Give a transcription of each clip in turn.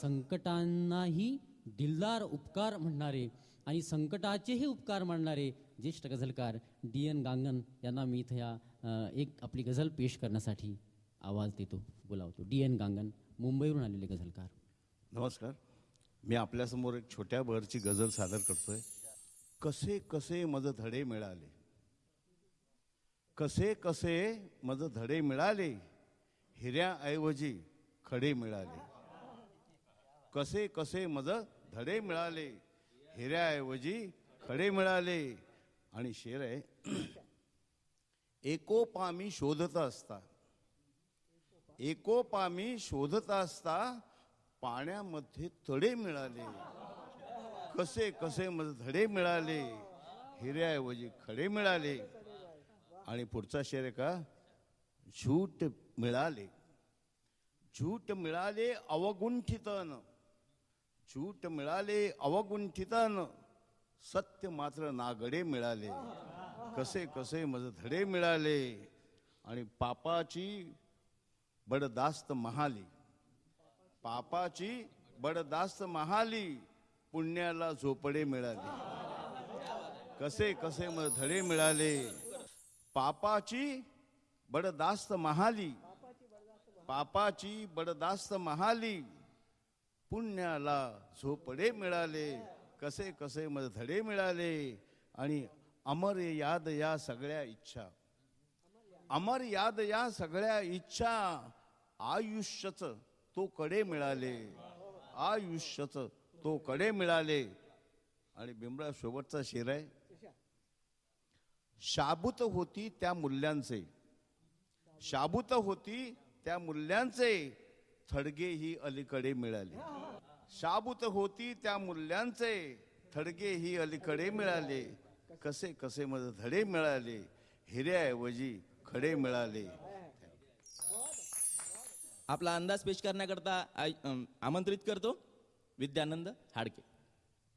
संकटांनाही दिलदार उपकार म्हणणारे आणि संकटाचेही उपकार मानणारे ज्येष्ठ गझलकार डी एन गांगन यांना मी इथं या एक आपली गझल पेश करण्यासाठी आवाज देतो बोलावतो. डी एन गांगन मुंबईवरून आलेले गझलकार. नमस्कार. मी आपल्यासमोर एक छोट्या बहरची गझल सादर करतोय. कसे कसे मज धडे मिळाले? कसे कसे मज धडे मिळाले? हिऱ्याऐवजी खडे मिळाले. कसे कसे मज धडे मिळाले? हिऱ्याऐवजी खडे मिळाले. आणि शेर आहे एकोपामी शोधत असता. एकोपामी शोधत असता पाण्यामध्ये तडे मिळाले. कसे कसे मज धडे मिळाले? हिऱ्याऐवजी खडे मिळाले. आणि पुढचा शेर आहे का? झूट मिळाले. झूट मिळाले अवगुंठितन. झूट मिळाले अवगुंठितन सत्य मात्र नागडे मिळाले. कसे कसे मज धडे मिळाले. आणि पापाची बडदास्त महाली. पापाची बडदास्त महाली पुण्याला झोपडे मिळाले. कसे कसे मग धडे मिळाले. पापाची बडदास्त महाली. पापाची बडदास्त महाली. पुण्याला झोपडे मिळाले कसे कसे मग धडे मिळाले आणि अमर याद या सगळ्या इच्छा. अमर याद या सगळ्या इच्छा आयुष्यच तो कडे मिळाले. आयुष्यच तो कडे मिळाले. आणि बिमळा शेवटचा शेर आहे. शाबूत होती त्या मूल्यांचे. शाबूत होती त्या मूल्यांचे. थडगे ही अलीकडे मिळाले. शाबूत होती त्या मूल्यांचे थडगे ही अलीकडे मिळाले. कसे कसे मध्ये धडे मिळाले हिऱ्याऐवजी खडे मिळाले. आपला अंदाज पेश करण्याकरता आमंत्रित करतो. विद्यानंद हाडके.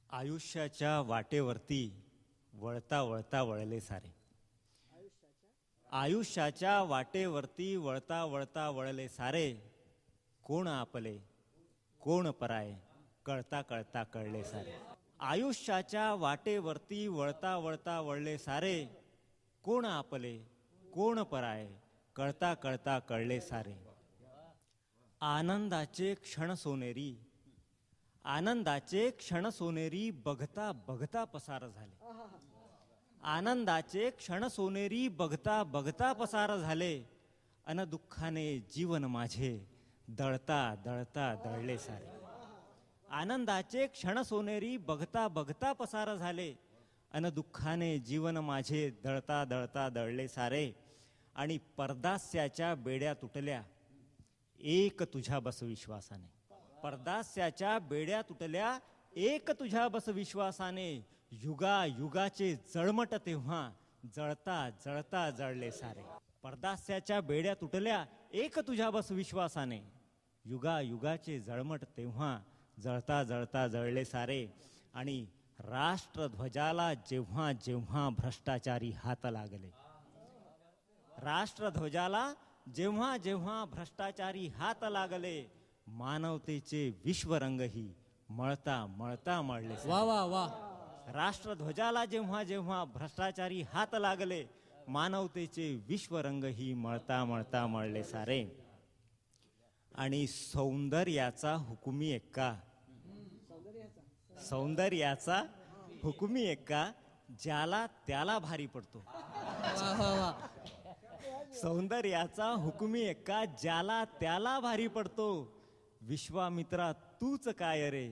आयुष्याच्या वाटेवरती वळता वळता वळले सारे. आयुष्याच्या वाटेवरती वळता वळता वळले सारे. कोण आपले? कोण पराय? कळता कळता कळले सारे. आयुष्याच्या वाटेवरती वळता वळता वळले सारे. कोण आपले? कोण पराय? कळता कळता कळले सारे. आनंदाचे क्षण सोनेरी. आनंदाचे क्षण सोनेरी बघता बघता पसार झाले. आनंदाचे क्षण सोनेरी बघता बघता पसार झाले. अन दुःखाने जीवन माझे. दळता दळता दळले सारे. आनंदाचे क्षण सोनेरी बघता बघता पसार झाले. अन दुःखाने जीवन माझे दळता दळता दळले सारे. आणि परदास्याच्या बेड्या तुटल्या. एक तुझ्या बस विश्वासाने. परदास्याच्या बेड्या तुटल्या एक तुझ्या बस विश्वासाने. युगा युगाचे जळमट तेव्हा जळता जळता जळले सारे. परदास्याच्या बेड्या तुटल्या एक तुझ्या बस विश्वासाने. युगा युगाचे जळमट तेव्हा जळता जळता जळले सारे. आणि राष्ट्रध्वजाला जेव्हा जेव्हा भ्रष्टाचारी हात लागले. राष्ट्रध्वजाला जेव्हा जेव्हा भ्रष्टाचारी हात लागले मानवतेचे विश्वरंगही मळता मळता मळले वा वा वा. राष्ट्रध्वजाला जेव्हा जेव्हा भ्रष्टाचारी हात लागले मानवतेचे विश्वरंगही मळता मळता मळले सारे. आणि सौंदर्याचा हुकुमी एक्का. सौंदर्याचा हुकुमी एक्का ज्याला त्याला भारी पडतो. सौंदर्याचा हुकुमी एक्का ज्याला त्याला भारी पडतो. विश्वामित्रा तूच काय रे?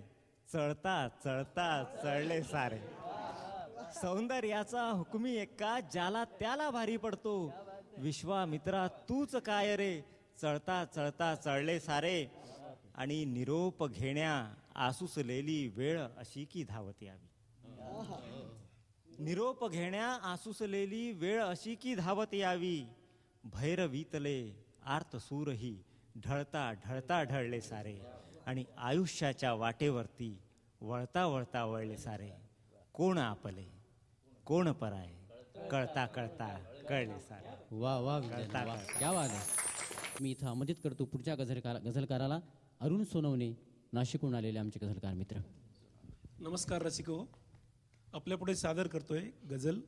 चळता चळता चळले सारे. सौंदर्याचा हुकुमी एक्का ज्याला त्याला भारी पडतो. विश्वामित्रा तूच काय रे? चळता चळता चळले सारे. आणि निरोप घेण्या आसुसलेली वेळ अशी की धावत यावी. निरोप घेण्या आसुसलेली वेळ अशी की धावत यावी. भैरवीतले आर्तसूरही ढळता ढळता ढळले सारे. आणि आयुष्याच्या वाटेवरती वळता वळता वळले सारे. कोण आपले? कोण पराये? कळता कळता कळले सारे. वा वा बात आहे. मी इथं आमंत्रित करतो पुढच्या गझलकार गझलकाराला अरुण सोनवणे नाशिकहून आलेले आमचे गझलकार मित्र. नमस्कार रसिको. आपल्यापुढे सादर करतोय गझल.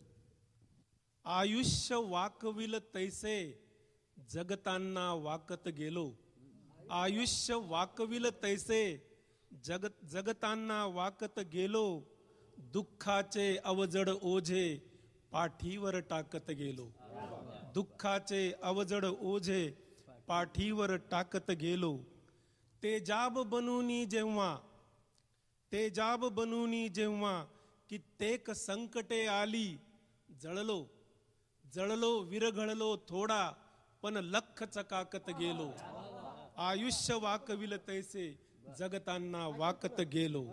आयुष्य वाकविल तैसे जगतांना वाकत गेलो. आयुष्य वाकविल तैसे जग जगतांना वाकत गेलो. दुःखाचे अवजड ओझे पाठीवर टाकत गेलो. दुःखाचे अवजड ओझे पाठीवर टाकत गेलो. तेजाब बनूनी जेव्हा तेजाब बनूनी जेव्हा कित्येक संकटे आली जळलो. जळलो विरघळलो थोडा पण लख चकाकत गेलो. आयुष्य वाकविल तैसे जगतांना वाकत गेलो.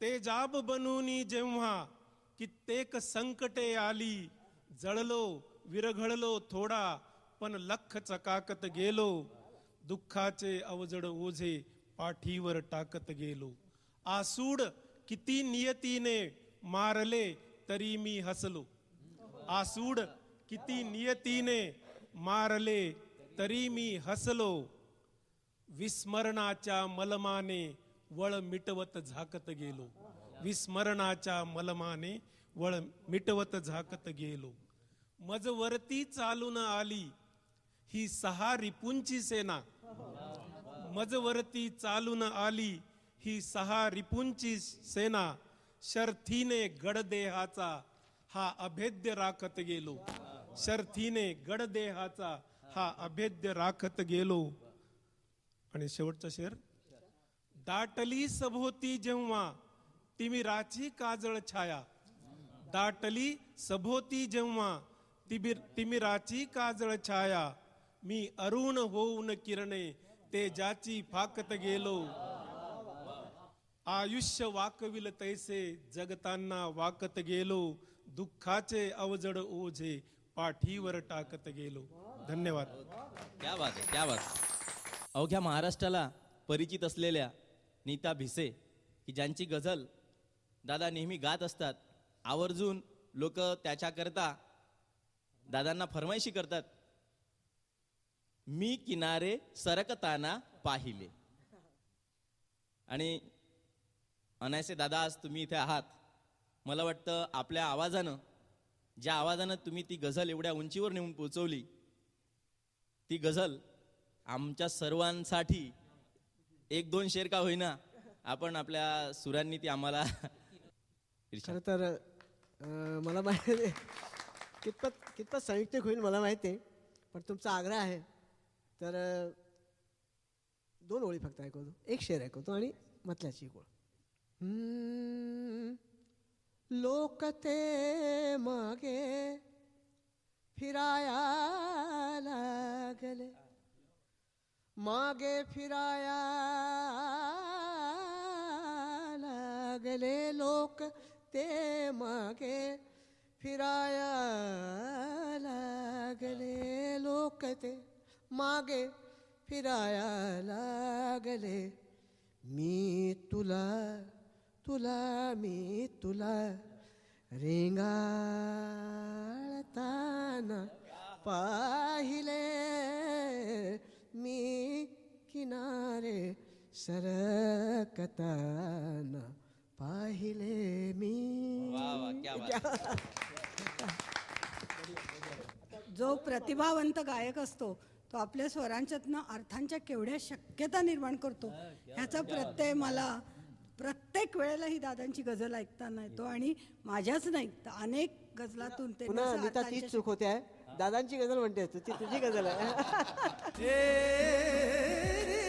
तेजाब बनूनी जेव्हा कित्येक संकटे आली जळलो विरघळलो थोडा आपण लख चकाकत गेलो दुःखाचे अवजड ओझे पाठीवर टाकत गेलो. आसूड किती नियतीने मारले तरी मी हसलो. आसूड किती नियतीने मारले तरी मी हसलो. विस्मरणाच्या मलमाने वळ मिटवत झाकत गेलो. विस्मरणाच्या मलमाने वळ मिटवत झाकत गेलो. मजवरती चालून आली ही सहा रिपुंची सेना. मजवरती चालून आली ही सहा रिपुंची सेना. शर्थीने गडदेहाचा हा अभेद्य राखत गेलो. शर्थीने गडदेहाचा हा अभेद्य राखत गेलो. आणि शेवटचा शेर. दाटली सभोती जेव्हा तिमिराची काजळ छाया. दाटली सभोती जेव्हा तिबिर तिमिराची काजळ छाया. मी अरुण होऊन किरणे ते ज्याची फाकत गेलो. आयुष्य वाकविल तैसे जगतांना वाकत गेलो. दुःखाचे अवजड ओझे पाठीवर टाकत गेलो. धन्यवाद. क्या बात आहे क्या बात. अवघ्या महाराष्ट्राला परिचित असलेल्या नीता भिसे की ज्यांची गझल दादा नेहमी गात असतात आवर्जून लोक त्याच्याकरता दादांना फरमाईशी करतात मी किनारे सरकताना पाहिले. आणि अनायसे दादा आज तुम्ही इथे आहात. मला वाटतं आपल्या आवाजानं ज्या आवाजानं तुम्ही ती गझल एवढ्या उंचीवर नेऊन पोहोचवली ती गझल आमच्या सर्वांसाठी एक दोन शेर का होईना आपण आपल्या सुरांनी ती आम्हाला खरं तर मला माहिती कितपत कितपत संयुक्तिक होईल मला माहिती आहे पण तुमचा आग्रह आहे तर दोन ओळी फक्त ऐकवतो एक शेर ऐकवतो आणि मतल्याची एक ओळ. लोक ते मागे फिराया लागले. मागे फिराया लागले. लोक ते मागे फिराया लागले. लोक ते मागे फिराया लागले. मी तुला तुला मी तुला रेंगाळताना पाहिले. मी किनारे सरकताना पाहिले मी. जो प्रतिभावंत गायक असतो तो आपल्या स्वरांच्यातनं अर्थांच्या केवढ्या शक्यता निर्माण करतो ह्याचा प्रत्यय मला प्रत्येक वेळेला ही दादांची गझल ऐकताना येतो आणि माझ्याच नाही तर अनेक गझलातून ते पुन्हा नीता तीच चूक होते आहे दादांची गझल म्हणते तुझी गझल आहे.